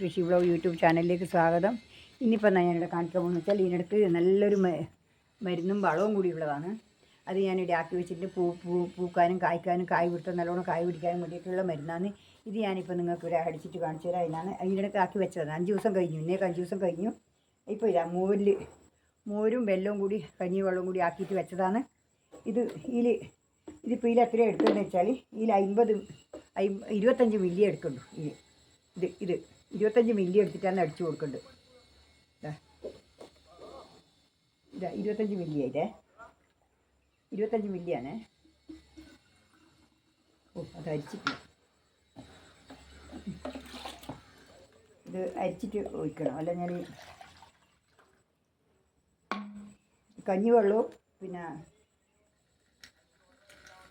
കൃഷി blog YouTube ചാനലിലേക്ക് സ്വാഗതം. ഇനിയിപ്പോൾ ഞാൻ ഇവിടെ കാണിക്കാൻ പോകുന്നത് വെച്ചാൽ ഇതിനടുത്ത് നല്ലൊരു മരുന്നും വളവും കൂടിയുള്ളതാണ് അത് ഇവിടെ ആക്കി വെച്ചിട്ട് പൂ പൂ പൂക്കാനും കായ്ക്കാനും കായ് പിടുത്തം നല്ലോണം കായ് പിടിക്കാനും വേണ്ടിയിട്ടുള്ള മരുന്നാണ്. ഇത് ഞാനിപ്പോൾ നിങ്ങൾക്ക് ഇവിടെ അടിച്ചിട്ട് കാണിച്ചു തരാം. അതിനാണ് ഇതിനടുത്ത് ആക്കി വെച്ചതാണ്. അഞ്ച് ദിവസം കഴിഞ്ഞു. ഇന്നേക്ക് അഞ്ച് ദിവസം കഴിഞ്ഞു. ഇപ്പോൾ ഇതാ മോരിൽ മോരും വെല്ലവും കൂടി കഞ്ഞി വെള്ളവും കൂടി ആക്കിയിട്ട് വെച്ചതാണ്. ഇത് ഇതിൽ ഇതിപ്പോൾ ഇതിൽ എത്ര എടുത്തതെന്ന് വെച്ചാൽ ഇതിൽ അമ്പത് ഇരുപത്തഞ്ച് മില്ലി എടുക്കുന്നുണ്ട്. ഇത് ഇത് ഇത്. ഇരുപത്തഞ്ച് മില്ലി എടുത്തിട്ടാണ് അടിച്ചു കൊടുക്കേണ്ടത്. ഇതാ ഇരുപത്തഞ്ച് മില്ലി ആയിട്ടേ ഇരുപത്തഞ്ച് മില്ലിയാണ്. ഓ അത് അരിച്ചിട്ടില്ല ഇത് അരിച്ചിട്ട് ഒഴിക്കണം. അല്ല ഞാൻ കഞ്ഞിവെള്ളവും പിന്നെ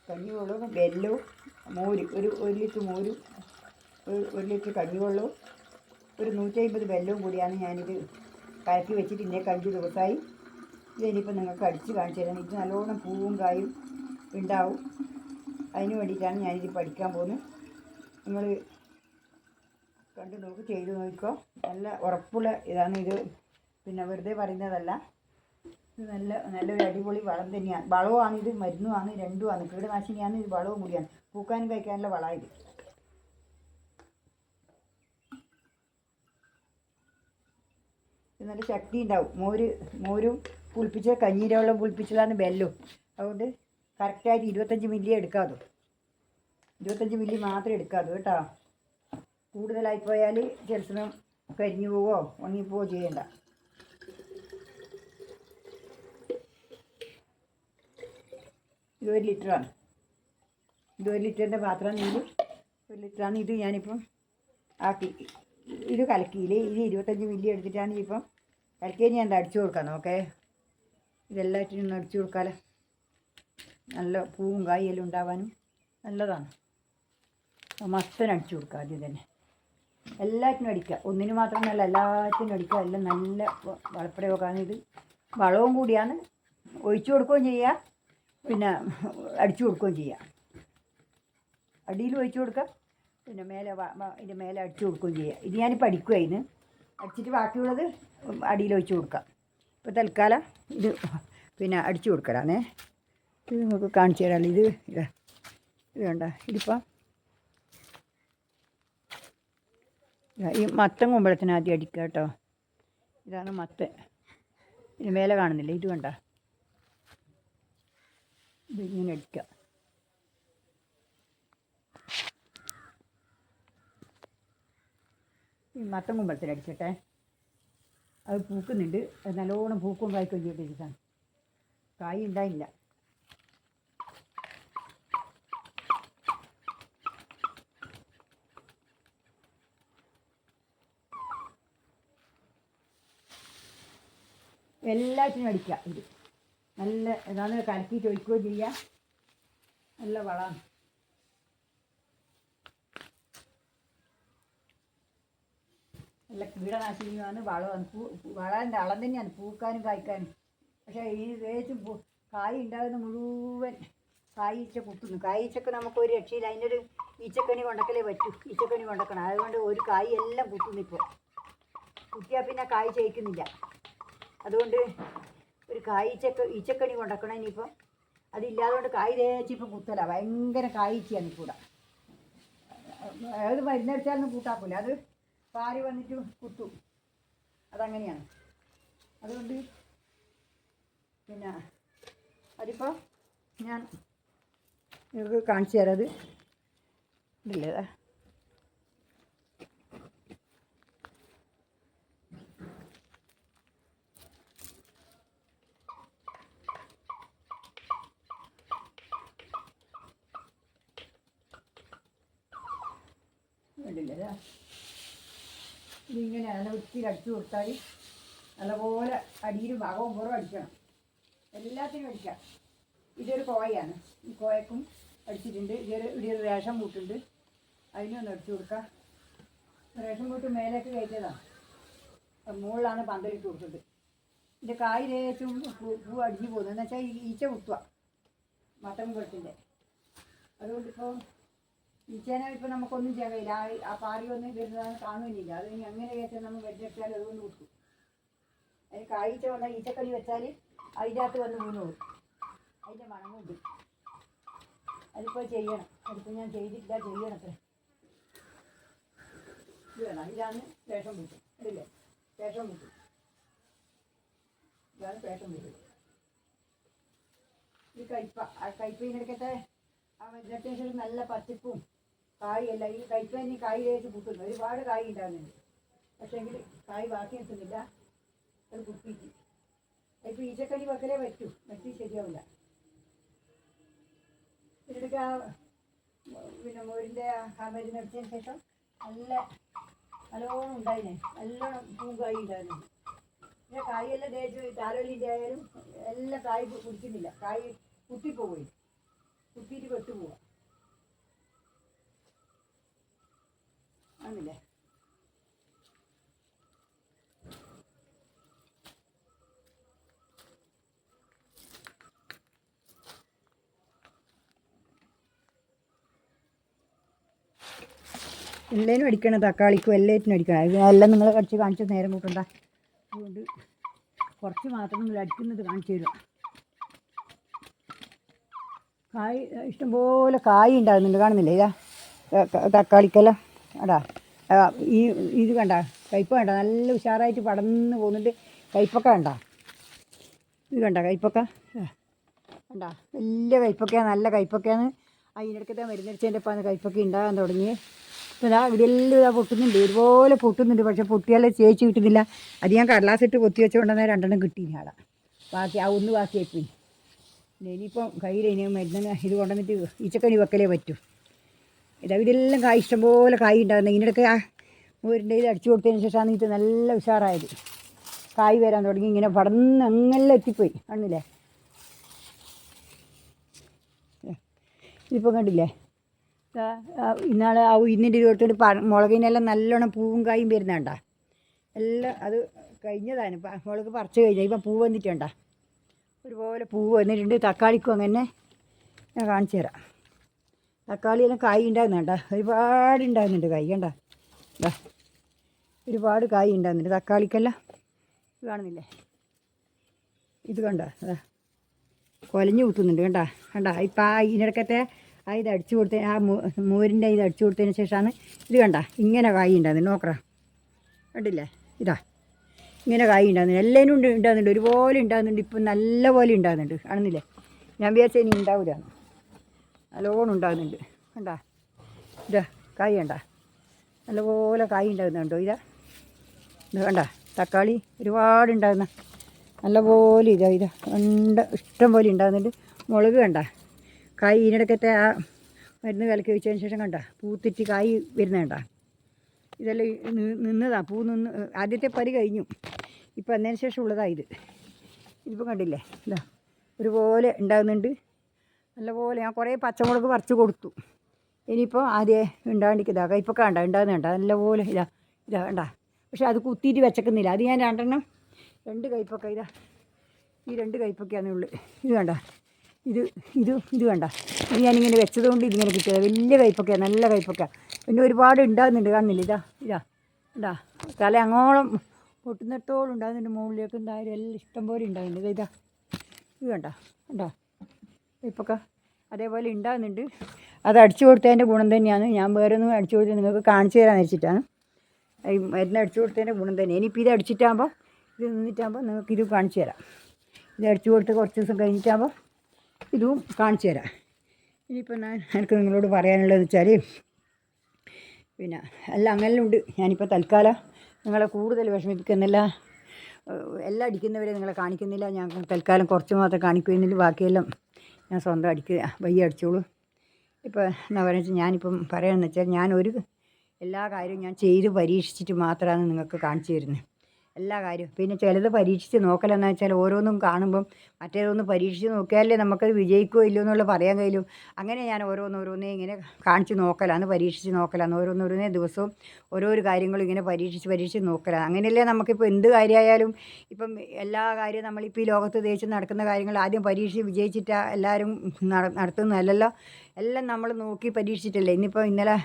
കഞ്ഞിവെള്ളവും വെല്ലവും മോര് ഒരു ഒരു ലിറ്റർ മോരും ഒരു ലിറ്റർ കഞ്ഞിവെള്ളവും ഒരു നൂറ്റമ്പത് വെല്ലവും കൂടിയാണ് ഞാനിത് കലക്കി വെച്ചിട്ട് ഇന്നേക്ക് അഞ്ച് ദിവസമായി. ഇതിനിപ്പോൾ നിങ്ങൾക്ക് അടിച്ച് കാണിച്ചു തരാം. ഇത് നല്ലോണം പൂവും കായും ഉണ്ടാവും. അതിന് വേണ്ടിയിട്ടാണ് ഞാനിത് പഠിക്കാൻ പോകുന്നത്. നിങ്ങൾ കണ്ട് നോക്ക് ചെയ്ത് നോക്കിക്കോ. നല്ല ഉറപ്പുള്ള ഇതാണ് ഇത്. പിന്നെ വെറുതെ പറയുന്നതല്ല. ഇത് നല്ല നല്ലൊരു അടിപൊളി വളം തന്നെയാണ്. വളവുമാണ് ഇത് മരുന്നുമാണ് രണ്ടുമാണ്. കീടനാശിനിയാണ് ഇത് വളവും കൂടിയാണ്. പൂക്കാനും കഴിക്കാനുള്ള വളമാണ് ഇത് നല്ല ശക്തി ഉണ്ടാവും. മോര് മോരും പുളിപ്പിച്ച കഞ്ഞീരവെള്ളം പുളിപ്പിച്ചതാണ് ബെല്ലും. അതുകൊണ്ട് കറക്റ്റായിട്ട് ഇരുപത്തഞ്ച് മില്ലി എടുക്കാതെ ഇരുപത്തഞ്ച് മില്ലി മാത്രം എടുക്കാതെ കേട്ടോ. കൂടുതലായി പോയാൽ ചില സമയം കരിഞ്ഞു പോവോ ഉണങ്ങിപ്പോവോ ചെയ്യണ്ട. ഇത് ഒരു ലിറ്ററാണ്. ഇത് ഒരു ലിറ്ററിന്റെ പാത്രം ഇത്. ഒരു ലിറ്ററാണ് ഇത് ഞാനിപ്പം ആക്കി. ഇത് കലക്കിയില്ലേ? ഇത് ഇരുപത്തഞ്ച് മില്ലി എടുത്തിട്ടാണ് ഇപ്പം കലക്കിയത് ഞാൻ അടിച്ചു കൊടുക്കാം നോക്കേ ഇതെല്ലാറ്റിനും അടിച്ചു കൊടുക്കാമല്ലോ നല്ല പൂവും കായെല്ലാം ഉണ്ടാവാനും നല്ലതാണ്. മസ്തന് അടിച്ചു കൊടുക്കുക ആദ്യം തന്നെ. എല്ലാറ്റിനും അടിക്കുക ഒന്നിന് മാത്രമല്ല എല്ലാറ്റിനും അടിക്കുക എല്ലാം നല്ല വളപ്രയോഗമാണ് ഇത് വളവും കൂടിയാണ്. ഒഴിച്ചു കൊടുക്കുകയും ചെയ്യുക പിന്നെ അടിച്ചു കൊടുക്കുകയും ചെയ്യുക അടിയിൽ ഒഴിച്ചു കൊടുക്കുക പിന്നെ മേലെ ഇതിന്റെ മേലെ അടിച്ചു കൊടുക്കുകയും ചെയ്യുക ഇത് ഞാനിപ്പോൾ അടിക്കുക ഇതിന് അടിച്ചിട്ട് ബാക്കിയുള്ളത് അടിയിൽ ഒഴിച്ചു കൊടുക്കാം. ഇപ്പോൾ തൽക്കാലം ഇത് പിന്നെ അടിച്ചു കൊടുക്കലാണേ ഇത് നിങ്ങൾക്ക് കാണിച്ചു തരാമല്ലോ ഇത് ഇതാ വേണ്ട ഇതിപ്പം ഇതാ, ഈ മത്തൻ കുമ്പളത്തിന് ആദ്യം അടിക്കുക കേട്ടോ. ഇതാണ് മത്തൻ. ഇതിന് മേലെ കാണുന്നില്ല? ഇത് വേണ്ട ഇത് ഇങ്ങനെ അടിക്കുക. ഈ മത്തൻ കുമ്പളത്തിന് അടിച്ചട്ടെ അത് പൂക്കുന്നുണ്ട്. അത് നല്ലോണം പൂക്കും കായ്ക്കും ചെയ്തിരിക്കുകയാണ് കായ് ഉണ്ടായില്ല. എല്ലാറ്റിനും അടിക്കുക ഇത്. നല്ല ഏതാണ്ട് കലക്കിയിട്ട് ചോദിക്കുകയോ ചെയ്യുക നല്ല വളമാണ്. നല്ല കീടനാശിനിയാണ് വളമാണ് പൂ വളന്റെ അളം തന്നെയാണ് പൂക്കാനും കായ്ക്കാനും. പക്ഷേ ഈ വേച്ചും പൂ കായ് ഉണ്ടാകുന്ന മുഴുവൻ കായ് ഈച്ച കുത്തുന്നു. കായീച്ചക്ക് നമുക്ക് ഒരു രക്ഷയില്ല. അതിനൊരു ഈച്ചക്കണി കൊണ്ടക്കലേ പറ്റൂ. ഈച്ചക്കണി കൊണ്ടക്കണം. അതുകൊണ്ട് ഒരു കായ് എല്ലാം കുത്തുന്നു ഇപ്പോൾ. കുത്തിയാൽ പിന്നെ കായ് ചെയ്യിക്കുന്നില്ല അതുകൊണ്ട് ഒരു കായ് ഈച്ചക്ക ഈച്ചക്കണി കൊണ്ടക്കണം ഇനിയിപ്പം അതില്ലാതുകൊണ്ട് കായ് തേച്ചിപ്പം കുത്തല. ഭയങ്കര കായ് ഈച്ചയാണ് കൂടെ ഏത് മരുന്നടിച്ചാലൊന്നും കൂട്ടാക്കൂല അത് പാൽ വന്നിട്ട് കുത്തും. അതങ്ങനെയാണ്. അതുകൊണ്ട് പിന്നെ അതിപ്പോൾ ഞാൻ നിങ്ങൾക്ക് കാണിച്ചു തരാം. അത് ഇല്ലേ Yeah. ദാ. ഇതിങ്ങനെ നല്ല വൃത്തിയിൽ അടിച്ചു കൊടുത്താൽ നല്ലപോലെ അടിയിലും ഭാഗവും പുറം അടിക്കണം. എല്ലാത്തിനും അടിക്കാം. ഇതൊരു കോയയാണ് ഈ കോയക്കും അടിച്ചിട്ടുണ്ട്. ഇതൊരു ഇടിയൊരു റേഷൻ പൂട്ടുണ്ട്. അതിനൊന്ന് അടിച്ചു കൊടുക്കാം. റേഷൻ പൂട്ട് മേലേക്ക് കയറ്റിയതാണ് മുകളിലാണ് പന്തലിട്ട് കൊടുത്തത്. ഇതിന്റെ കായ് ലേശം പൂ പൂ അടിഞ്ഞു പോകുന്നത് എന്ന് വെച്ചാൽ ഈച്ച കുത്തുക മട്ടൻ കുളത്തിന്റെ അതുകൊണ്ടിപ്പോൾ ഈച്ചേനെ ഇപ്പം നമുക്കൊന്നും ചെയ്യാൻ കഴിയില്ല. ആ- ആ പാറി ഒന്നും വരുന്നതാണ് കാണുന്നില്ല. അത് ഇനി അങ്ങനെ കയറ്റാൻ നമ്മൾ വെച്ചെടുത്താൽ അതുകൊണ്ട് കൊടുക്കും അതിന് കായ്ച്ച വന്ന ഈച്ചക്കടി വെച്ചാൽ അതിന്റെ അകത്ത് വന്ന് വീണ് പോകും അതിന്റെ മണമുണ്ട് അതിപ്പോൾ ചെയ്യണം. അതിപ്പോൾ ഞാൻ ചെയ്തിട്ടില്ല ചെയ്യണം അത്ര. ഇത് വേണം. ഇതാണ് വേഷം മുട്ടും ഇല്ലേ വേഷം മുട്ടും ഇതാണ് വേഷം മുട്ടും ഇത് കയ്പ ആ കയ്പ ഇങ്ങനെ ആ വെജിറ്റേഷൻ നല്ല പച്ചപ്പും കായല്ല. ഈ കയ്പ ഈ കായ് തേച്ച് കുത്തുന്നു. ഒരുപാട് കായ് ഉണ്ടാകുന്നുണ്ട് പക്ഷേങ്കിൽ കായ് ബാക്കി നിൽക്കുന്നില്ല. അത് കുത്തിയിട്ട്. അതിപ്പോൾ ഈച്ചക്കടി വെക്കലേ പറ്റൂ. മറ്റു ശരിയാവില്ല ഇതിനൊക്കെ ആ പിന്നെ മോരിന്റെ ആ മരുന്ന് എടുത്തതിന് ശേഷം നല്ല നല്ലോണം ഉണ്ടായിനെ. നല്ലോണം പൂങ്കായി ഉണ്ടായിരുന്നു. പിന്നെ കായെല്ലാം തേച്ച് താലോലിന്റെ ആയാലും എല്ലാം കായ് കുടിക്കുന്നില്ല. കായ് കുത്തിപ്പോയി. കുത്തിയിട്ട് പെട്ടുപോവാ. ആണല്ലേ? എല്ലാനും അടിക്കണം തക്കാളിക്കും എല്ലാറ്റിനും അടിക്കണം. എല്ലാം നിങ്ങൾ കടിച്ച് കാണിച്ച നേരം കൂട്ടണ്ട. അതുകൊണ്ട് കുറച്ച് മാത്രം നിങ്ങൾ അടിക്കുന്നത് കാണിച്ചു തരും. കായ് ഇഷ്ടംപോലെ കായ് ഉണ്ടാകുന്നുണ്ട് കാണുന്നില്ലേ? ഇതാ തക്കാളിക്കെല്ലാം. അടാ ഈ ഇത് കണ്ട കയ്പ കണ്ട നല്ല ഉഷാറായിട്ട് പടന്ന് പോകുന്നുണ്ട്. കയ്പക്ക കണ്ട? ഇത് കണ്ട കയ്പക്ക? കണ്ട. വലിയ കയ്പക്കയാണ് നല്ല കയ്പക്കയാണ്. അതിനിടയ്ക്കത്തെ മരുന്നടിച്ചതിന്റെ ഇപ്പം കയ്പക്ക ഉണ്ടാകാൻ തുടങ്ങി ഇപ്പം ഇതാ ഇവിടെ എല്ലാം ഇതാ പൊട്ടുന്നുണ്ട്. ഒരുപോലെ പൊട്ടുന്നുണ്ട്. പക്ഷെ പൊട്ടിയാലേ ചേച്ചി കിട്ടുന്നില്ല. അത് ഞാൻ കടലാസിട്ട് കൊത്തി വെച്ചുകൊണ്ടെന്നാൽ രണ്ടെണ്ണം കിട്ടി ആളെ. ബാക്കി ആ ഒന്ന് ബാക്കിയായിപ്പോയി ഇനിയിപ്പം കയ്യിൽ ഇനി മരുന്നിന് ഇത് കൊണ്ടുവന്നിട്ട് ഈച്ചക്കണി വെക്കലേ പറ്റൂ. ഇതാ ഇതെല്ലാം കായ് ഇഷ്ടംപോലെ കായ് ഉണ്ടാകുന്നത് ഇതിനിടയ്ക്ക് ആ മൂരിന്റെ അടിച്ചു കൊടുത്തതിന് ശേഷമാണ് ഇത് നല്ല ഉഷാറായത്. കായ് വരാൻ തുടങ്ങി. ഇങ്ങനെ പടന്ന് അങ്ങനെ എത്തിപ്പോയി. കണ്ണില്ലേ ഇതിപ്പോൾ കണ്ടില്ലേ? ഇന്നാൾ ആ ഇന്നിന്റെ ഇരുപത്തോട് പ മുളകിനെല്ലാം നല്ലോണം പൂവും കായും വരുന്നുണ്ടാ എല്ലാം അത് കഴിഞ്ഞതാണ്. പ- മുളക് പറിച്ച് കഴിഞ്ഞാൽ ഇപ്പം പൂ വന്നിട്ടുണ്ടാ. ഒരുപോലെ പൂവ് വന്നിട്ടുണ്ട്. തക്കാളിക്കും അങ്ങനെ ഞാൻ കാണിച്ചു തരാം. തക്കാളിയെല്ലാം കായ് ഉണ്ടാകുന്നുണ്ട ഒരുപാട് ഉണ്ടാകുന്നുണ്ട് കായ് കണ്ട? ഒരുപാട് കായ് ഉണ്ടാകുന്നുണ്ട് തക്കാളിക്കെല്ലാം കാണുന്നില്ലേ? ഇത് കണ്ട? അതാ കൊലഞ്ഞു കുത്തുന്നുണ്ട് കണ്ട? കണ്ട? ഇപ്പം ആ ഇതിനിടക്കത്തെ ആ ഇത് അടിച്ചു കൊടുത്ത ആ മോരിന്റെ ഇത് അടിച്ചു കൊടുത്തതിന് ശേഷമാണ് ഇത് കണ്ട? ഇങ്ങനെ കായ് ഉണ്ടാകുന്നുണ്ട് നോക്കറ കണ്ടില്ലേ? ഇതാ ഇങ്ങനെ കായ് ഉണ്ടാകുന്നുണ്ട് എല്ലാവരും ഉണ്ട് ഉണ്ടാകുന്നുണ്ട് ഒരുപോലെ ഉണ്ടാകുന്നുണ്ട് ഇപ്പം നല്ല പോലെ ഉണ്ടാകുന്നുണ്ട് കാണുന്നില്ലേ? ഞാൻ വിചാരിച്ചതിന് ഉണ്ടാവില്ല. നല്ലോണം ഉണ്ടാകുന്നുണ്ട്. കണ്ടാ? ഇതാ കായ് കണ്ട? നല്ലപോലെ കായ് ഉണ്ടാകുന്നുണ്ടോ ഇതാ. ഇത് കണ്ട? തക്കാളി ഒരുപാട് ഉണ്ടാകുന്ന നല്ലപോലെ ഇതാ ഇതാ. കണ്ട ഇഷ്ടം പോലെ ഉണ്ടാകുന്നുണ്ട്. മുളക് കണ്ട? കായ് ഇതിനിടയ്ക്കത്തെ ആ മരുന്ന് കലക്കി വെച്ചതിന് ശേഷം കണ്ട? പൂത്തിട്ട് കായ് വരുന്ന കണ്ട? ഇതെല്ലാം നിന്നതാ. പൂ നിന്ന് ആദ്യത്തെ പരി കഴിഞ്ഞു. ഇപ്പം അതിന് ശേഷം ഉള്ളതാ ഇത്. ഇതിപ്പോൾ കണ്ടില്ലേ? ഇതാ. ഒരുപോലെ ഉണ്ടാകുന്നുണ്ട്. നല്ലപോലെ ഞാൻ കുറേ പച്ചമുളക് പറിച്ച് കൊടുത്തു. ഇനിയിപ്പോൾ ആദ്യം ഉണ്ടാണ്ടിരിക്കുക ഇപ്പോൾ കണ്ട ഉണ്ടാകുന്നുണ്ട നല്ലപോലെ ഇതാ ഇതാ കണ്ട. പക്ഷെ അത് കുത്തിയിട്ട് വെച്ചേക്കുന്നില്ല. അത് ഞാൻ രണ്ടെണ്ണം രണ്ട് കയ്പൊക്കെ ഇതാ ഈ രണ്ട് കയ്പൊക്കെയാണ് ഉള്ളു. ഇത് കണ്ട ഇത് ഇത് ഇത് കണ്ട. ഇത് ഞാനിങ്ങനെ വെച്ചതുകൊണ്ട് ഇതിങ്ങനെ കിട്ടിയത്. വലിയ കയ്പൊക്കെയാണ് നല്ല കയ്പൊക്കെയാണ് പിന്നെ ഒരുപാട് ഉണ്ടാകുന്നുണ്ട് കാണുന്നില്ല? ഇതാ ഇതാ ഇതാ തല അങ്ങോളം പൊട്ടുന്നിടത്തോളം ഉണ്ടാകുന്നുണ്ട് മുകളിലേക്ക് എന്തായാലും എല്ലാം ഇഷ്ടം പോലെ ഉണ്ടാകുന്നുണ്ട് ഇതാ ഇത് കണ്ട കണ്ടോ. ഇപ്പൊക്കെ അതേപോലെ ഉണ്ടാകുന്നുണ്ട് അത് അടിച്ചു കൊടുത്തതിന്റെ ഗുണം തന്നെയാണ്. ഞാൻ വേറെ ഒന്നും അടിച്ചു കൊടുത്ത് നിങ്ങൾക്ക് കാണിച്ചു തരാൻ വെച്ചിട്ടാണ്. ഈ മരുന്ന് അടിച്ചു കൊടുത്തതിന്റെ ഗുണം തന്നെ. ഇനിയിപ്പോൾ ഇത് അടിച്ചിട്ടാകുമ്പോൾ ഇത് നിന്നിട്ടാകുമ്പോൾ നിങ്ങൾക്ക് ഇത് കാണിച്ചു തരാം. ഇത് അടിച്ചു കൊടുത്ത് കുറച്ച് ദിവസം കഴിഞ്ഞിട്ടാകുമ്പോൾ ഇതും കാണിച്ചു തരാം. ഇനിയിപ്പോൾ ഞാൻ എനിക്ക് നിങ്ങളോട് പറയാനുള്ളതെന്ന് വെച്ചാൽ പിന്നെ എല്ലാം അങ്ങനെ ഉണ്ട് ഞാനിപ്പോൾ തൽക്കാലം നിങ്ങളെ കൂടുതൽ വിഷമിപ്പിക്കുന്നില്ല. എല്ലാം അടിക്കുന്നവരെ നിങ്ങളെ കാണിക്കുന്നില്ല. ഞാൻ തൽക്കാലം കുറച്ച് മാത്രം കാണിക്കുന്നില്ല ബാക്കിയെല്ലാം ഞാൻ സ്വന്തം അടിക്കുക വയ്യ അടിച്ചോളൂ. ഇപ്പോൾ എന്നാ പറയുക ഞാനിപ്പം പറയാമെന്ന് വെച്ചാൽ ഞാനൊരു എല്ലാ കാര്യവും ഞാൻ ചെയ്ത് പരീക്ഷിച്ചിട്ട് മാത്രമാണ് നിങ്ങൾക്ക് കാണിച്ചു തരുന്നത്. എല്ലാ കാര്യവും. പിന്നെ ചിലത് പരീക്ഷിച്ച് നോക്കലെന്ന് വെച്ചാൽ ഓരോന്നും കാണുമ്പം മറ്റേതൊന്ന് പരീക്ഷിച്ച് നോക്കിയാലേ നമുക്കത് വിജയിക്കുമോ ഇല്ലയോ എന്നുള്ളത് പറയാൻ കഴിയും. അങ്ങനെ ഞാൻ ഓരോന്നോരോന്നേ ഇങ്ങനെ കാണിച്ച് നോക്കലാണ് പരീക്ഷിച്ച് നോക്കലാണ്. ഓരോന്നോരോന്നേ ദിവസവും ഓരോരോ കാര്യങ്ങളും ഇങ്ങനെ പരീക്ഷിച്ച് പരീക്ഷിച്ച് നോക്കലാണ്. അങ്ങനെയല്ലേ നമുക്കിപ്പോൾ എന്ത് കാര്യമായാലും ഇപ്പം എല്ലാ കാര്യവും നമ്മളിപ്പോൾ ഈ ലോകത്ത് ദേശം നടക്കുന്ന കാര്യങ്ങൾ ആദ്യം പരീക്ഷിച്ച് വിജയിച്ചിട്ടാണ് എല്ലാവരും നട നടത്തുന്നതല്ലല്ലോ? എല്ലാം നമ്മൾ നോക്കി പരീക്ഷിച്ചിട്ടല്ലേ? ഇന്നിപ്പോൾ ഇന്നലെ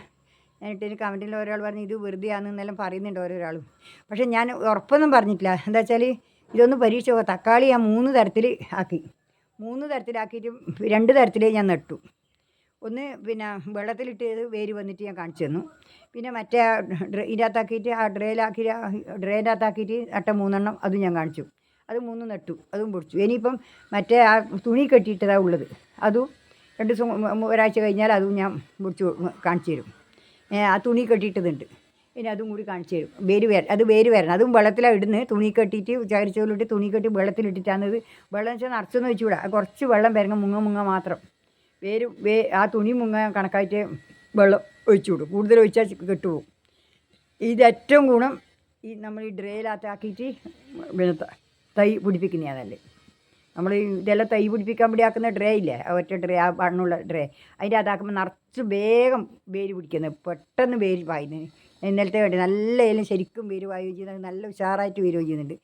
എന്നിട്ട് എനിക്ക് കമന്റിൽ ഒരാൾ പറഞ്ഞു ഇത് വെറുതെ ആണെന്നെല്ലാം പറയുന്നുണ്ട് ഓരോരാളും. പക്ഷേ ഞാൻ ഉറപ്പൊന്നും പറഞ്ഞിട്ടില്ല. എന്താ വെച്ചാൽ ഇതൊന്ന് പരീക്ഷ തക്കാളി ഞാൻ മൂന്ന് തരത്തിൽ ആക്കി. മൂന്ന് തരത്തിലാക്കിയിട്ട് രണ്ട് തരത്തിൽ ഞാൻ നട്ടു. ഒന്ന് പിന്നെ വെള്ളത്തിലിട്ട് വേര് വന്നിട്ട് ഞാൻ കാണിച്ചു തന്നു. പിന്നെ മറ്റേ ഇതിനകത്താക്കിയിട്ട് ആ ഡ്രേയിലാക്കി ഡ്രേന്റെ അകത്താക്കിയിട്ട് നട്ട മൂന്നെണ്ണം അതും ഞാൻ കാണിച്ചു. അത് മൂന്ന് നട്ടു. അതും പൊടിച്ചു. ഇനിയിപ്പം മറ്റേ ആ തുണി കെട്ടിയിട്ടതാണ് ഉള്ളത്. അതും രണ്ട് ദിവസം ഒരാഴ്ച കഴിഞ്ഞാൽ അതും ഞാൻ പൊടിച്ചു കാണിച്ചു തരും. ആ തുണി കെട്ടിയിട്ടതുണ്ട്. ഇനി അതും കൂടി കാണിച്ചു തരും. വേര് വര അത് വേര് വരണം. അതും വെള്ളത്തിലാണ് ഇടുന്നത്. തുണി കെട്ടിയിട്ട് ചകരിച്ചോലിട്ട് തുണി കെട്ടി വെള്ളത്തിലിട്ടിട്ടാണത് വെള്ളം വെച്ചാൽ നിറച്ചൊന്നും വെച്ചുകൂടാ കുറച്ച് വെള്ളം വരങ്ങ മുങ്ങ മുങ്ങ മാത്രം. വേര് വേ ആ തുണി മുങ്ങ കണക്കായിട്ട് വെള്ളം ഒഴിച്ചു വിടും. കൂടുതൽ ഒഴിച്ചാൽ കെട്ടുപോകും. ഇത് ഏറ്റവും ഗുണം ഈ നമ്മൾ ഈ ഡ്രയിലാത്താക്കിയിട്ട് പിന്നെ തൈ പിടിപ്പിക്കുന്നതാണ് നല്ലത്. നമ്മൾ ഇതെല്ലാം തൈ പിടിപ്പിക്കാൻ വേണ്ടി ആക്കുന്ന ഡ്രേ ഇല്ലേ? ഒറ്റ ഡ്രേ ആ വണ്ണുള്ള ഡ്രേ അതിന്റെ അതാക്കുമ്പോൾ നിറച്ച് വേഗം വേര് പിടിക്കുന്നത് പെട്ടെന്ന് വേര് പായുന്നത് ഇന്നലത്തെ വേണ്ടി നല്ല ഏലും ശരിക്കും വേര് പായുകയും ചെയ്യുന്നത് നല്ല ഉഷാറായിട്ട് വേര് ചെയ്യുന്നുണ്ട്.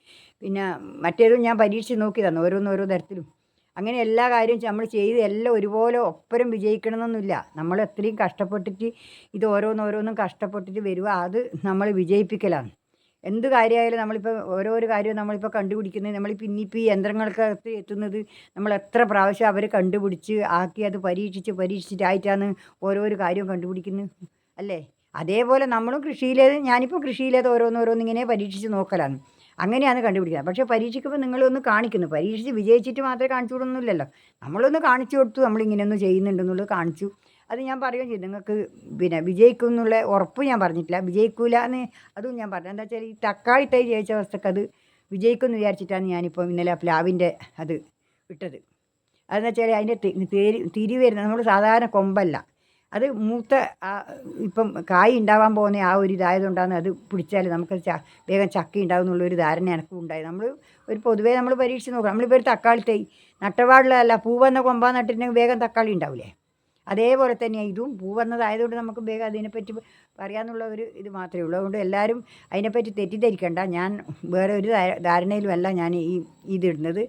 പിന്നെ മറ്റേതും ഞാൻ പരീക്ഷിച്ച് തന്നു ഓരോന്ന് ഓരോ തരത്തിലും. അങ്ങനെ എല്ലാ കാര്യവും നമ്മൾ ചെയ്ത് എല്ലാം ഒരുപോലെ ഒപ്പരം വിജയിക്കണമെന്നൊന്നുമില്ല. നമ്മൾ എത്രയും കഷ്ടപ്പെട്ടിട്ട് ഇത് ഓരോന്നോരോന്നും കഷ്ടപ്പെട്ടിട്ട് വരിക. അത് നമ്മൾ വിജയിപ്പിക്കലാണ്. എന്ത് കാര്യമായാലും നമ്മളിപ്പോൾ ഓരോരോ കാര്യവും നമ്മളിപ്പോൾ കണ്ടുപിടിക്കുന്നത് നമ്മളിപ്പോൾ ഇന്നിപ്പോൾ ഈ യന്ത്രങ്ങൾക്കകത്ത് എത്തുന്നത് നമ്മൾ എത്ര പ്രാവശ്യം അവർ കണ്ടുപിടിച്ച് ആക്കി അത് പരീക്ഷിച്ച് പരീക്ഷിച്ചിട്ടായിട്ടാണ് ഓരോരോ കാര്യവും കണ്ടുപിടിക്കുന്നത് അല്ലേ? അതേപോലെ നമ്മളും കൃഷിയിലേത് ഞാനിപ്പോൾ കൃഷിയിലേത് ഓരോന്നോരോന്ന് ഇങ്ങനെ പരീക്ഷിച്ച് നോക്കലാണ്. അങ്ങനെയാണ് കണ്ടുപിടിക്കുന്നത്. പക്ഷേ പരീക്ഷിക്കുമ്പോൾ നിങ്ങളൊന്ന് കാണിക്കുന്നു. പരീക്ഷിച്ച് വിജയിച്ചിട്ട് മാത്രമേ കാണിച്ചു കൊടുക്കുന്നില്ലല്ലോ നമ്മളൊന്ന് കാണിച്ചു കൊടുത്തു നമ്മളിങ്ങനെയൊന്നും ചെയ്യുന്നുണ്ടെന്നുള്ളത് കാണിച്ചു. അത് ഞാൻ പറയുകയും ചെയ്തു. നിങ്ങൾക്ക് പിന്നെ വിജയിക്കും എന്നുള്ള ഉറപ്പ് ഞാൻ പറഞ്ഞിട്ടില്ല. വിജയിക്കൂല എന്ന് അതും ഞാൻ പറഞ്ഞു. എന്താ വെച്ചാൽ ഈ തക്കാളി തൈ ജയിച്ച അവസ്ഥക്ക് അത് വിജയിക്കും എന്ന് വിചാരിച്ചിട്ടാണ് ഞാനിപ്പോൾ ഇന്നലെ പ്ലാവിന്റെ അത് ഇട്ടത്. അതെന്ന് വെച്ചാൽ അതിന്റെ തേരി തിരി വരുന്ന നമ്മൾ സാധാരണ കൊമ്പല്ല. അത് മൂത്ത ഇപ്പം കായ് ഉണ്ടാവാൻ പോകുന്ന ആ ഒരു ഇതായതുകൊണ്ടാണ് അത് പിടിച്ചാൽ നമുക്ക് ച വേഗം ചക്ക ഉണ്ടാവും എന്നുള്ളൊരു ധാരണ എനിക്കും ഉണ്ടായി. നമ്മൾ ഒരു പൊതുവേ നമ്മൾ പരീക്ഷിച്ച് നോക്കാം നമ്മളിപ്പോൾ ഒരു തക്കാളി തൈ നട്ടപാടിലല്ല പൂ വന്ന കൊമ്പാ നട്ടിട്ടുണ്ടെങ്കിൽ വേഗം തക്കാളി ഉണ്ടാവില്ലേ? അതേപോലെ തന്നെ ഇതും പൂ വന്നതായതുകൊണ്ട് നമുക്ക് വേഗം അതിനെപ്പറ്റി പറയാമെന്നുള്ള ഒരു ഇത് മാത്രമേ ഉള്ളൂ. അതുകൊണ്ട് എല്ലാവരും അതിനെപ്പറ്റി തെറ്റിദ്ധരിക്കണ്ട. ഞാൻ വേറെ ഒരു ധാരണയിലുമല്ല ഞാൻ ഈ ഇതിടുന്നത്.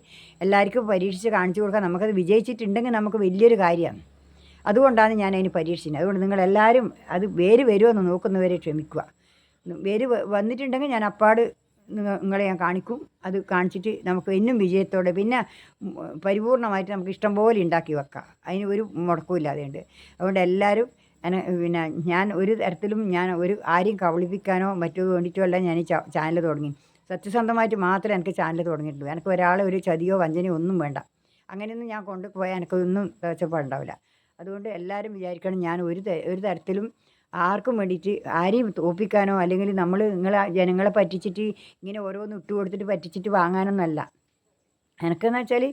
എല്ലാവർക്കും പരീക്ഷിച്ച് കാണിച്ചു കൊടുക്കാൻ നമുക്കത് വിജയിച്ചിട്ടുണ്ടെങ്കിൽ നമുക്ക് വലിയൊരു കാര്യമാണ്. അതുകൊണ്ടാണ് ഞാൻ അതിന് പരീക്ഷിച്ചത്. അതുകൊണ്ട് നിങ്ങളെല്ലാവരും അത് വേര് വരുമോ എന്ന് നോക്കുന്നവരെ ക്ഷമിക്കുക. വേര് വന്നിട്ടുണ്ടെങ്കിൽ ഞാൻ അപ്പാട് നിങ്ങളെ ഞാൻ കാണിക്കും. അത് കാണിച്ചിട്ട് നമുക്ക് എന്നും വിജയത്തോടെ പിന്നെ പരിപൂർണമായിട്ട് നമുക്ക് ഇഷ്ടം പോലെ ഉണ്ടാക്കി വെക്കാം. അതിന് ഒരു മുടക്കവും ഇല്ലാതെയുണ്ട് അതുകൊണ്ട് എല്ലാവരും പിന്നെ ഞാൻ ഒരു തരത്തിലും ഞാൻ ഒരു ആരെയും കബളിപ്പിക്കാനോ മറ്റോ വേണ്ടിയിട്ടോ അല്ല ഞാൻ ഈ ചാനൽ തുടങ്ങി. സത്യസന്ധമായിട്ട് മാത്രമേ എനിക്ക് ചാനൽ തുടങ്ങിയിട്ടുള്ളൂ. എനിക്ക് ഒരാളെ ഒരു ചതിയോ വഞ്ചനയോ ഒന്നും വേണ്ട. അങ്ങനെയൊന്നും ഞാൻ കൊണ്ടുപോയാൽ എനിക്കൊന്നും തേച്ചപ്പാടുണ്ടാവില്ല. അതുകൊണ്ട് എല്ലാവരും വിചാരിക്കണം ഞാൻ ഒരു ഒരു തരത്തിലും ആർക്കും വേണ്ടിയിട്ട് ആരെയും തോപ്പിക്കാനോ അല്ലെങ്കിൽ നമ്മൾ നിങ്ങളെ ജനങ്ങളെ പറ്റിച്ചിട്ട് ഇങ്ങനെ ഓരോന്ന് ഇട്ട് കൊടുത്തിട്ട് പറ്റിച്ചിട്ട് വാങ്ങാനൊന്നല്ല. എനിക്കെന്ന് വെച്ചാൽ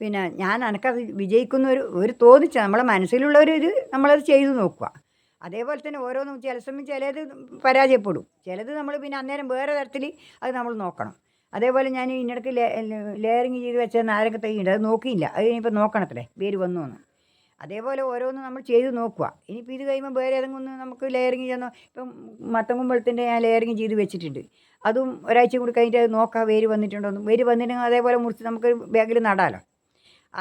പിന്നെ ഞാൻ എനിക്കത് വിജയിക്കുന്ന ഒരു ഒരു തോന്നിച്ച നമ്മളെ മനസ്സിലുള്ള ഒരു ഇത് നമ്മളത് ചെയ്തു നോക്കുക. അതേപോലെ തന്നെ ഓരോന്നും ചില സമയം ചിലത് പരാജയപ്പെടും. ചിലത് നമ്മൾ പിന്നെ അന്നേരം വേറെ തരത്തിൽ അത് നമ്മൾ നോക്കണം. അതേപോലെ ഞാൻ ഇതിനിടയ്ക്ക് ലെയറിങ് ചെയ്ത് വെച്ച നാരങ്ങ തൈ ഉണ്ട് അത് നോക്കിയില്ല. അത് ഇനിയിപ്പോൾ നോക്കണത്രേ പേര് വന്നു എന്ന് അതേപോലെ ഓരോന്നും നമ്മൾ ചെയ്ത് നോക്കുക. ഇനിയിപ്പോൾ ഇത് കഴിയുമ്പോൾ വേറെ ഏതെങ്കിലും ഒന്ന് നമുക്ക് ലെയറിങ് ചെയ്യുന്ന ഇപ്പം മത്തങ്കുമ്പഴത്തിന്റെ ഞാൻ ലെയറിങ് ചെയ്ത് വെച്ചിട്ടുണ്ട്. അതും ഒരാഴ്ച കൂടി കഴിഞ്ഞിട്ട് അത് നോക്കാം വേര് വന്നിട്ടുണ്ടോ എന്ന്. വേര് വന്നിട്ടുണ്ടെങ്കിൽ അതേപോലെ മുറിച്ച് നമുക്ക് ബാഗിൽ നടാലോ.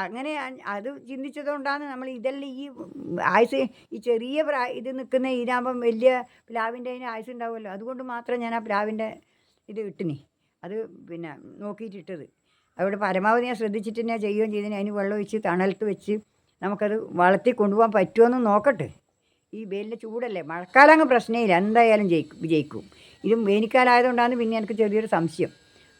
അങ്ങനെ അത് ചിന്തിച്ചതുകൊണ്ടാണ് നമ്മൾ ഇതെല്ലാം ഈ ആയുസ് ഈ ചെറിയ പ്രായ ഇത് നിൽക്കുന്ന ഇതിനാകുമ്പം വലിയ പ്ലാവിന്റെ അതിന് ആയുസ് ഉണ്ടാവുമല്ലോ. അതുകൊണ്ട് മാത്രം ഞാൻ ആ പ്ലാവിന്റെ ഇത് ഇട്ടിനി. അത് പിന്നെ നോക്കിയിട്ടിട്ടത്. അവിടെ പരമാവധി ഞാൻ ശ്രദ്ധിച്ചിട്ട് തന്നെ ചെയ്യുകയും ചെയ്തിന്. അതിന് വെള്ളം ഒഴിച്ച് തണലത്ത് വെച്ച് നമുക്കത് വളർത്തി കൊണ്ടുപോകാൻ പറ്റുമോ നോക്കട്ടെ. ഈ വെയിലിന്റെ ചൂടല്ലേ? മഴക്കാലം അങ്ങ് പ്രശ്നമില്ല. എന്തായാലും ജയിക്കും വിജയിക്കും. ഇതും വേനൽക്കാലമായതുകൊണ്ടാണ് പിന്നെ എനിക്ക് ചെറിയൊരു സംശയം.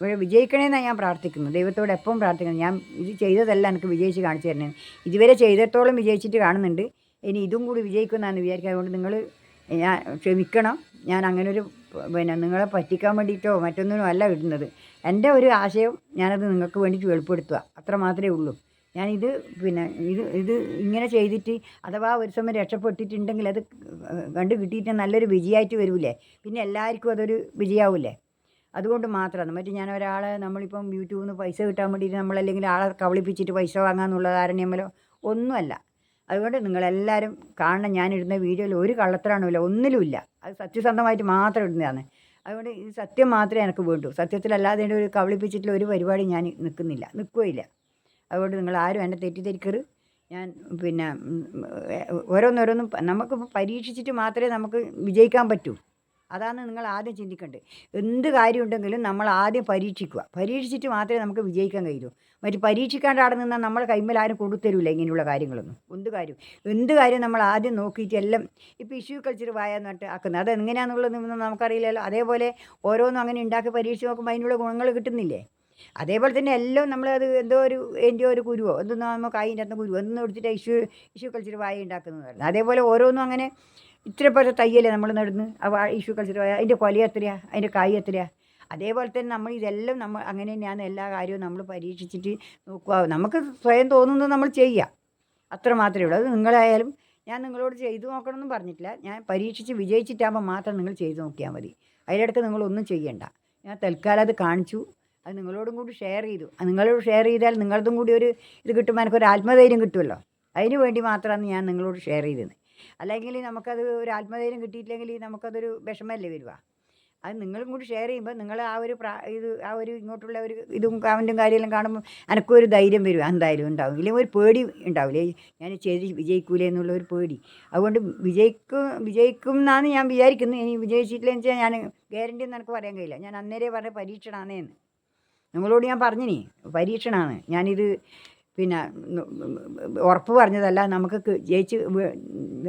ഇവിടെ വിജയിക്കണേന്നാണ് ഞാൻ പ്രാർത്ഥിക്കുന്നത്. ദൈവത്തോട് എപ്പം പ്രാർത്ഥിക്കുന്നത് ഞാൻ ഇത് ചെയ്തതല്ല എനിക്ക് വിജയിച്ച് കാണിച്ചു തരണേ ഇതുവരെ ചെയ്തിടത്തോളം വിജയിച്ചിട്ട് കാണുന്നുണ്ട്. ഇനി ഇതും കൂടി വിജയിക്കുമെന്നാണ് വിചാരിക്കുക അതുകൊണ്ട് നിങ്ങൾ ഞാൻ ക്ഷമിക്കണം. ഞാൻ അങ്ങനെ ഒരു പിന്നെ നിങ്ങളെ പറ്റിക്കാൻ വേണ്ടിയിട്ടോ മറ്റൊന്നിനും അല്ല ഇടുന്നത്. എന്റെ ഒരു ആശയം ഞാനത് നിങ്ങൾക്ക് വേണ്ടിയിട്ട് വെളിപ്പെടുത്തുക. അത്ര മാത്രമേ ഉള്ളൂ. ഞാനിത് പിന്നെ ഇത് ഇത് ഇങ്ങനെ ചെയ്തിട്ട് അഥവാ ഒരു സമയം രക്ഷപ്പെട്ടിട്ടുണ്ടെങ്കിൽ അത് കണ്ടു കിട്ടിയിട്ട് നല്ലൊരു വിജയമായിട്ട് വരൂലേ? പിന്നെ എല്ലാവർക്കും അതൊരു വിജയമാവില്ലേ അതുകൊണ്ട് മാത്രമാണ് മറ്റേ ഞാൻ ഒരാളെ നമ്മളിപ്പം യൂട്യൂബിൽ നിന്ന് പൈസ കിട്ടാൻ വേണ്ടിയിട്ട് നമ്മളല്ലെങ്കിൽ ആളെ കവളിപ്പിച്ചിട്ട് പൈസ വാങ്ങാമെന്നുള്ള ധാരണയമല്ലോ ഒന്നുമല്ല. അതുകൊണ്ട് നിങ്ങളെല്ലാവരും കാണണം. ഞാനിടുന്ന വീഡിയോയിൽ ഒരു കള്ളത്തരാണുമില്ല. ഒന്നിലുമില്ല. അത് സത്യസന്ധമായിട്ട് മാത്രം ഇടുന്നതാണ്. അതുകൊണ്ട് ഈ സത്യം മാത്രമേ എനിക്ക് വേണ്ടൂ. സത്യത്തിലല്ലാതെ ഒരു കവളിപ്പിച്ചിട്ടുള്ള ഒരു പരിപാടി ഞാൻ നിൽക്കുന്നില്ല. നിൽക്കുകയില്ല. അതുകൊണ്ട് നിങ്ങൾ ആരും എന്നെ തെറ്റിദ്ധരിക്കരുത്. ഞാൻ പിന്നെ ഓരോന്നോരോന്നും നമുക്ക് പരീക്ഷിച്ചിട്ട് മാത്രമേ നമുക്ക് വിജയിക്കാൻ പറ്റൂ. അതാണ് നിങ്ങൾ ആദ്യം ചിന്തിക്കേണ്ടത്. എന്ത് കാര്യമുണ്ടെങ്കിലും നമ്മൾ ആദ്യം പരീക്ഷിക്കുക. പരീക്ഷിച്ചിട്ട് മാത്രമേ നമുക്ക് വിജയിക്കാൻ കഴിയൂ. മറ്റ് പരീക്ഷിക്കാണ്ട് അവിടെ നിന്നാൽ നമ്മളെ കൈമേൽ ആരും കൊടുത്തരില്ല ഇങ്ങനെയുള്ള കാര്യങ്ങളൊന്നും. എന്ത് കാര്യം? എന്ത് കാര്യം നമ്മൾ ആദ്യം നോക്കിയിട്ട് എല്ലാം ഇപ്പോൾ ഇഷ്യൂ കൾച്ചർ വായെന്ന് പറഞ്ഞിട്ട് ആക്കുന്നത്. അത് എങ്ങനെയാണെന്നുള്ളതൊന്നും നമുക്കറിയില്ലല്ലോ. അതേപോലെ ഓരോന്നും അങ്ങനെ ഉണ്ടാക്കി പരീക്ഷിച്ച് നോക്കുമ്പോൾ അതിനുള്ള ഗുണങ്ങൾ കിട്ടുന്നില്ലേ? അതേപോലെ തന്നെ എല്ലാം നമ്മളത് എന്തോ ഒരു എന്റെ ഒരു കുരുവോ എന്തെന്നോ നമുക്ക് അതിന്റെ അകത്ത് കുരുവോ ഒന്നും എടുത്തിട്ട് ഇഷ്യൂ ഇഷ്യൂ കൾച്ചർ വായ ഉണ്ടാക്കുന്നതായിരുന്നു അതേപോലെ ഓരോന്നും അങ്ങനെ ഇത്ര പോലെ തയ്യല്ലേ നമ്മൾ നടന്ന് ആ ഇഷ്യൂ കൾച്ചർ വായ അതിന്റെ കൊല എത്രയാ അതിന്റെ കായ് എത്രയാ. അതേപോലെ തന്നെ നമ്മൾ ഇതെല്ലാം നമ്മൾ അങ്ങനെ തന്നെയാണ് എല്ലാ കാര്യവും നമ്മൾ പരീക്ഷിച്ചിട്ട് നോക്കുക. നമുക്ക് സ്വയം തോന്നുന്നത് നമ്മൾ ചെയ്യുക. അത്ര മാത്രമേ ഉള്ളൂ. അത് നിങ്ങളായാലും ഞാൻ നിങ്ങളോട് ചെയ്തു നോക്കണമെന്നും പറഞ്ഞിട്ടില്ല. ഞാൻ പരീക്ഷിച്ച് വിജയിച്ചിട്ടാകുമ്പോൾ മാത്രം നിങ്ങൾ ചെയ്തു നോക്കിയാൽ മതി. അതിനടുത്ത് നിങ്ങളൊന്നും ചെയ്യണ്ട. ഞാൻ തൽക്കാലം അത് കാണിച്ചു. അത് നിങ്ങളോടും കൂടി ഷെയർ ചെയ്തു. നിങ്ങളോട് ഷെയർ ചെയ്താൽ നിങ്ങളതും കൂടി ഒരു ഇത് കിട്ടുമ്പോൾ എനിക്കൊരു ആത്മധൈര്യം കിട്ടുമല്ലോ. അതിന് വേണ്ടി മാത്രമാണ് ഞാൻ നിങ്ങളോട് ഷെയർ ചെയ്തത്. അല്ലെങ്കിൽ നമുക്കത് ഒരു ആത്മധൈര്യം കിട്ടിയിട്ടില്ലെങ്കിൽ നമുക്കതൊരു വിഷമമല്ലേ വരിക? അത് നിങ്ങളും കൂടി ഷെയർ ചെയ്യുമ്പോൾ നിങ്ങൾ ആ ഒരു പ്രാ ഇത് ആ ഒരു ഇങ്ങോട്ടുള്ള ഒരു ഇതും കാമന്റും കാര്യമെല്ലാം കാണുമ്പോൾ എനിക്കും ഒരു ധൈര്യം വരും എന്തായാലും ഉണ്ടാവും. ഇല്ലെങ്കിൽ ഒരു പേടി ഉണ്ടാവില്ലേ. ഞാൻ ചെയ്ത് വിജയിക്കൂലേ എന്നുള്ള ഒരു പേടി. അതുകൊണ്ട് വിജയിക്കും വിജയിക്കും എന്നാണ് ഞാൻ വിചാരിക്കുന്നത് ഇനി വിജയിച്ചിട്ടില്ലെന്ന് വെച്ചാൽ ഞാൻ ഗ്യാരണ്ടി ഒന്നും എനിക്ക് പറയാൻ കഴിയില്ല. ഞാൻ അന്നേരേ പറഞ്ഞ പരീക്ഷണമാണേന്ന് നിങ്ങളോട് ഞാൻ പറഞ്ഞിനി പരീക്ഷണമാണ് ഞാനിത് പിന്നെ ഉറപ്പ് പറഞ്ഞതല്ല നമുക്ക് ജയിച്ച്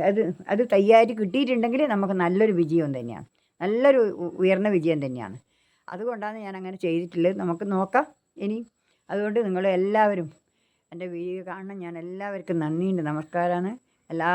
അത് അത് തയ്യാറി കിട്ടിയിട്ടുണ്ടെങ്കിൽ നമുക്ക് നല്ലൊരു വിജയം തന്നെയാണ്. നല്ലൊരു ഉയർന്ന വിജയം തന്നെയാണ്. അതുകൊണ്ടാണ് ഞാൻ അങ്ങനെ ചെയ്തിട്ടുള്ളത്. നമുക്ക് നോക്കാം ഇനി. അതുകൊണ്ട് നിങ്ങൾ എല്ലാവരും എന്റെ വീഡിയോ കാണണം. ഞാൻ എല്ലാവർക്കും നന്ദിയുണ്ട്. നമസ്കാരമാണ് എല്ലാ